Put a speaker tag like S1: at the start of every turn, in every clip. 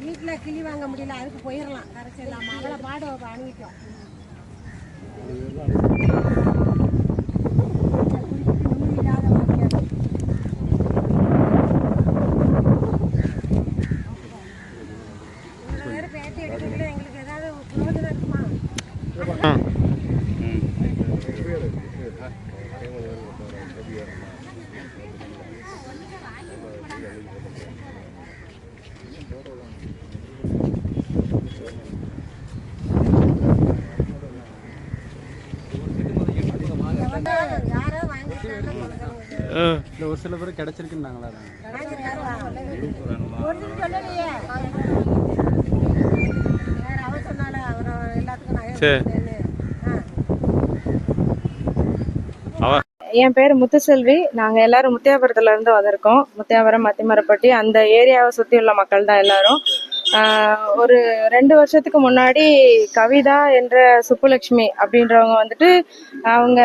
S1: வீட்டுல கிளி வாங்க முடியல அதுக்கு போயிடலாம் கரைச்சி இல்லாம அவளை பாடு அணுகிட்டோம் பேட்டி எடுக்கிறதுல எங்களுக்கு ஏதாவது பிரயோஜனம் இருக்குமா யாரோ வாங்கிட்டாங்க
S2: இல்லை ஒரு சில பேர் கிடைச்சிருக்குன்னாங்களா
S3: சரி.
S4: என் பேர் முத்துசெல்வி. நாங்க எல்லாரும் முத்தியாபுரத்துல இருந்து வந்திருக்கோம். முத்தியாபுரம் மத்திமரப்பட்டி அந்த ஏரியாவை சுத்தி உள்ள மக்கள் தான் எல்லாரும். ஒரு ரெண்டு வருஷத்துக்கு முன்னாடி கவிதா என்ற சுப்புலட்சுமி அப்படின்றவங்க வந்துட்டு அவங்க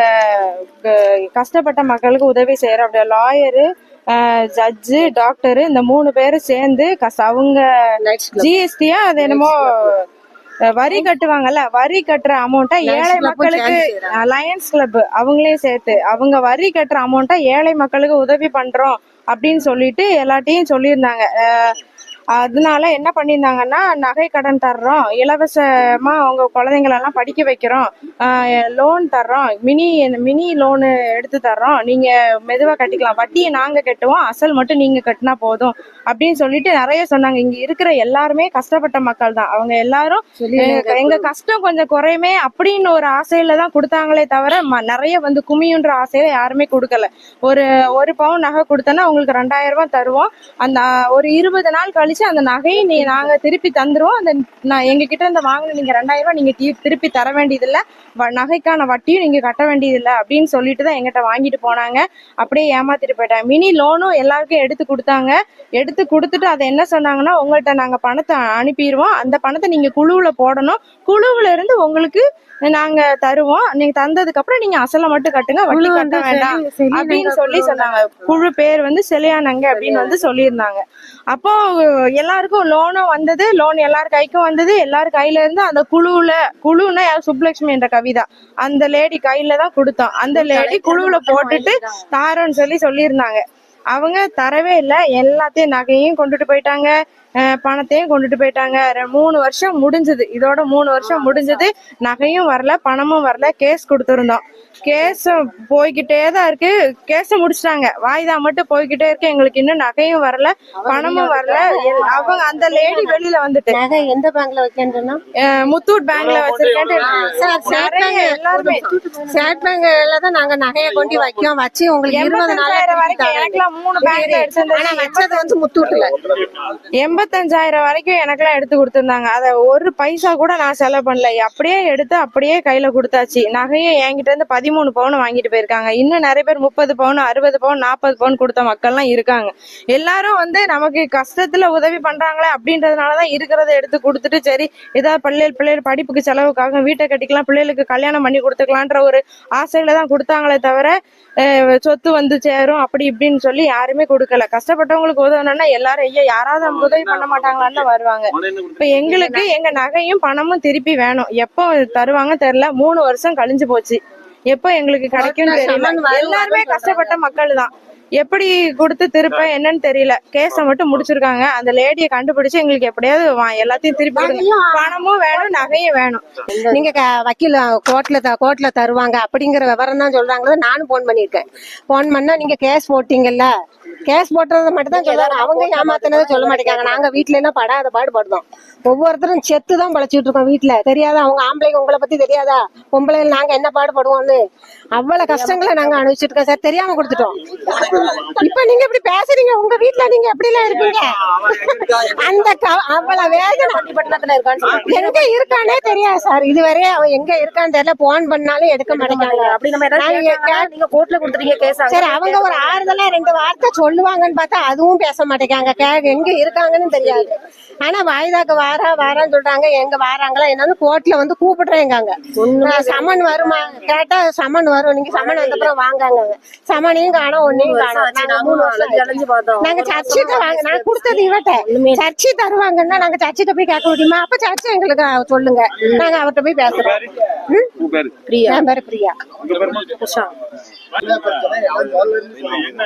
S4: கஷ்டப்பட்ட மக்களுக்கு உதவி செய்யற அப்படியே லாயரு ஜட்ஜு டாக்டரு இந்த மூணு பேரும் சேர்ந்து கஸ் அவங்க ஜிஎஸ்டியா அது என்னமோ வரி கட்டுவாங்கல்ல வரி கட்டுற அமௌண்ட்டை ஏழை மக்களுக்கு லயன்ஸ் கிளப் அவங்களையும் சேர்த்து அவங்க வரி கட்டுற அமௌண்ட்டை ஏழை மக்களுக்கு உதவி பண்றோம் அப்படின்னு சொல்லிட்டு எல்லாத்தையும் சொல்லியிருந்தாங்க. அதனால என்ன பண்ணியிருந்தாங்கன்னா நகை கடன் தர்றோம் இலவசமா அவங்க குழந்தைங்களெல்லாம் படிக்க வைக்கிறோம் லோன் தர்றோம் மினி மினி லோனு எடுத்து தர்றோம். நீங்க மெதுவா கட்டிக்கலாம். வட்டியை நாங்க கட்டுவோம் அசல் மட்டும் நீங்க கட்டினா போதும் அப்படின்னு சொல்லிட்டு நிறைய சொன்னாங்க. இங்க இருக்கிற எல்லாருமே கஷ்டப்பட்ட மக்கள் தான். அவங்க எல்லாரும் எங்க- கஷ்டம் கொஞ்சம் குறையுமே அப்படின்னு ஒரு ஆசையில தான் கொடுத்தாங்களே தவிர நிறைய வந்து குமியுன்ற ஆசையில யாருமே கொடுக்கல. ஒரு ஒரு பவுன் நகை கொடுத்தோன்னா உங்களுக்கு ரெண்டாயிரம் ரூபாய் தருவோம். அந்த ஒரு இருபது நாள் கழிச்சு அந்த நகையை நீ நாங்க திருப்பி தந்துருவோம். அந்த நான் எங்க கிட்ட இருந்து வாங்கின நீங்க ரெண்டாயிரம் ரூபாய் நீங்க திருப்பி தர வேண்டியதில்ல. நகைக்கான வட்டியும் நீங்க கட்ட வேண்டியதில்லை அப்படின்னு சொல்லிட்டு தான் எங்கிட்ட வாங்கிட்டு போனாங்க. அப்படியே ஏமாத்திட்டு போயிட்டாங்க. மினி லோனும் எல்லாருக்கும் எடுத்து கொடுத்தாங்க. எடுத்து கொடுத்துட்டு அதை என்ன சொன்னாங்கன்னா உங்கள்கிட்ட நாங்க பணத்தை அனுப்பிடுவோம். அந்த பணத்தை நீங்க குழுவுல போடணும். குழுவுல இருந்து உங்களுக்கு நாங்க தருவோம். நீங்க தந்ததுக்கு அப்புறம் நீங்க அசலை மட்டும் கட்டுங்க. வட்டி கட்ட வேண்டாம். அப்படின்னு சொல்லி சொன்னாங்க. குழு பேர் வந்து செலியானங்க அப்படின்னு வந்து சொல்லியிருந்தாங்க. அப்போ எல்லாருக்கும் லோனும் வந்தது லோன் எல்லார் கைக்கும் வந்தது. எல்லார் கையில இருந்து அந்த குழுவுல குழுன்னா யார்? சுப்புலட்சுமி என்ற கவிதா. அந்த லேடி கையில தான் கொடுத்தோம். அந்த லேடி குழுவுல போட்டுட்டு தாரோன்னு சொல்லி சொல்லியிருந்தாங்க. அவங்க தரவே இல்லை. எல்லாத்தையும் நகையும் கொண்டுட்டு போயிட்டாங்க. பணத்தையும் கொண்டுட்டு போயிட்டாங்க. மூணு வருஷம் முடிஞ்சது. இதோட மூணு வருஷம் முடிஞ்சது. நகையும் வரல பணமும் வரல. கேஸ் கொடுத்துருந்தோம். கேஸ் போய்கிட்டே தான் இருக்கு. கேஸ முடிச்சிட்டாங்க. வாய்தா மட்டும் போய்கிட்டே இருக்கு. எங்களுக்கு இன்னும் நகையும் வரல பணமும் வரல. அவங்க அந்த லேடி வெளியில வந்துட்டு.
S1: நகை எந்த பேங்க்ல
S4: அஹ் முத்தூட் பேங்க்ல வச்சிருக்கேன்ட்டு நிறைய எல்லாருமே.
S1: ஸ்டேட் பேங்க்ல தான் நாங்க நகையை கொண்டு வைக்கோம். வச்சு உங்களுக்கு இருபது நாள்
S4: வரைக்கும் எனக்குலாம் மூணு பேங்க்ல
S1: ஆனா வச்சது வந்து முத்தூட்டுல
S4: இருபத்தஞ்சாயிரம் வரைக்கும் எனக்கெல்லாம் எடுத்து கொடுத்துருந்தாங்க. அதை ஒரு பைசா கூட நான் செலவு பண்ணல. அப்படியே எடுத்து அப்படியே கையில கொடுத்தாச்சு. நகையை என்கிட்ட இருந்து பதிமூணு பவுன் வாங்கிட்டு போயிருக்காங்க. இன்னும் நிறைய பேர் முப்பது பவுன் அறுபது பவுன் நாற்பது பவுன் கொடுத்த மக்கள்லாம் இருக்காங்க. எல்லாரும் வந்து நமக்கு கஷ்டத்துல உதவி பண்றாங்களே அப்படின்றதுனாலதான் இருக்கிறத எடுத்து கொடுத்துட்டு சரி ஏதாவது பிள்ளைகள் பிள்ளைகள் படிப்புக்கு செலவுக்காக வீட்டை கட்டிக்கலாம் பிள்ளைகளுக்கு கல்யாணம் பண்ணி கொடுத்துக்கலான்ற ஒரு ஆசையில தான் கொடுத்தாங்களே தவிர சொத்து வந்து சேரும் அப்படி இப்படின்னு சொல்லி யாருமே கொடுக்கல. கஷ்டப்பட்டவங்களுக்கு உதவணும்னா எல்லாரும் ஐயா யாராவது நமக்கு உதவி பண்ண மாட்டாங்களான்னு வருவாங்க. இப்ப எங்களுக்கு எங்க நகையும் பணமும் திருப்பி வேணும். எப்போ தருவாங்க தெரியல. மூணு வருஷம் கழிஞ்சு போச்சு. எப்போ எங்களுக்கு கிடைக்கும் தெரியல. எல்லாருமே கஷ்டப்பட்ட மக்கள் தான் எப்படி கொடுத்து திருப்ப என்னன்னு தெரியல. கேஸ மட்டும் முடிச்சிருக்காங்க. அந்த லேடியை கண்டுபிடிச்சு எங்களுக்கு எப்படியாவது வா- எல்லாத்தையும் திருப்பி. பணமும் வேணும் நகையும் வேணும்.
S1: நீங்க வக்கீல் கோர்ட்ல த- கோர்ட்ல தருவாங்க அப்படிங்கிற விவரம் தான் சொல்றாங்க நானும் போன் பண்ணிருக்கேன் போன் பண்ணா நீங்க கேஸ் போட்டீங்கல்ல? கேஸ் போட்டதை மட்டும் தான் சொல்றாங்க அவங்க ஏமாத்தினதை சொல்ல மாட்டேங்காங்க நாங்க வீட்ல எல்லாம் படாத பாடுபடுதோம் ஒவ்வொருத்தரும் செத்து தான் பழச்சிட்டு இருக்கோம் வீட்டுல தெரியாதா? அவங்க ஆம்பளைங்க உங்களை பத்தி தெரியாதா? பொம்பளைங்க நாங்க என்ன பாடுபடுவோம்னு அவ்வளவு கஷ்டங்களை நாங்க அனுபவிச்சுட்டு இருக்கோம் சார். தெரியாம கொடுத்துட்டோம். இப்ப நீங்க இப்படி பேசுறீங்க. உங்க வீட்டுல நீங்க எப்படி எல்லாம் இருப்பீங்க? அந்த அவ்வளவு வேதனை எங்க இருக்கானே தெரியாது சார். இதுவரை அவன் எங்க இருக்கான்னு தெரியல. போன் பண்ணாலும் எடுக்க மாட்டேங்காங்க
S5: அப்படி நம்ம கோர்ட்ல கொடுத்துறீங்க கேஸ்
S1: சரி அவங்க ஒரு ஆறுதலா ரெண்டு வார்த்தை சொல்லுவாங்கன்னு பார்த்தா அதுவும் பேச மாட்டேங்காங்க கே- எங்க இருக்காங்கன்னு தெரியாது. ஆனா வாய்தாக்கு வாரா வாரான்னு சொல்றாங்க. எங்க வாராங்களா என்னன்னு கோர்ட்ல வந்து கூப்பிடுறேங்காங்க. சமன் வருமா? கேட்டா சமன் வரும். நீங்க சமன் வந்தப்புறம் வாங்காங்க. சமனையும் காணோம் ஒன்னையும் காணோம். நாங்க சர்ச்சிட்ட வாங்க. நான் கொடுத்தது இவட்ட சர்ச்சு தருவாங்கன்னா நாங்க சர்ச்சிட்ட போய் கேட்க முடியுமா? அப்ப சர்ச்சை எங்களுக்கு சொல்லுங்க. நாங்க அவர்கிட்ட போய் பேசுறோம்?
S5: பிரியா.
S1: பிரியா
S5: உஷா
S3: என்ன